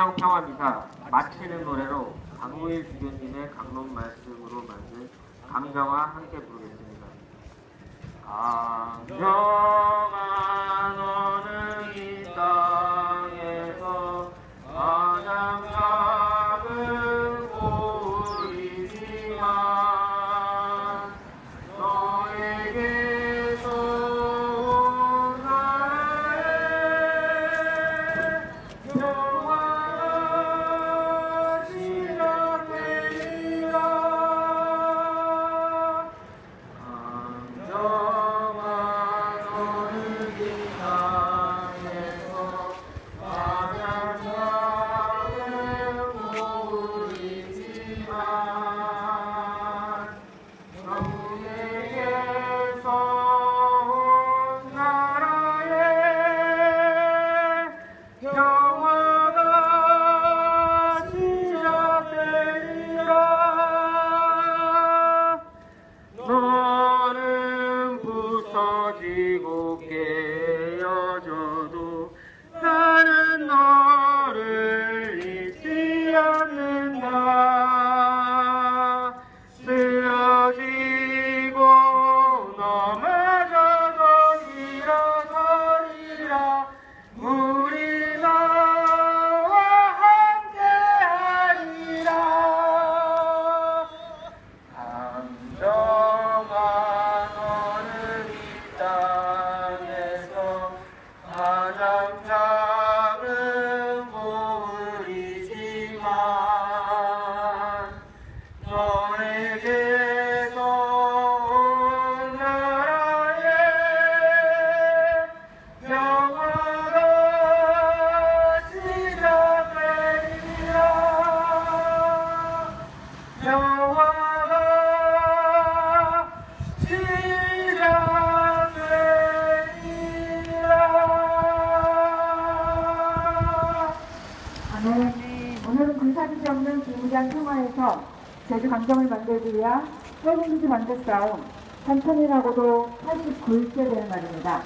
평평합니다. 마치는 노래로 강무일 주교님의 강론 말씀으로 만든 감정와 함께 부르겠습니다. 강정 부서지 오늘은 군사기지 없는 비무장 평화에서 제주 강정을 만들기 위한 해군기지 만들 싸움 3천이라고도 89일째 되는 말입니다.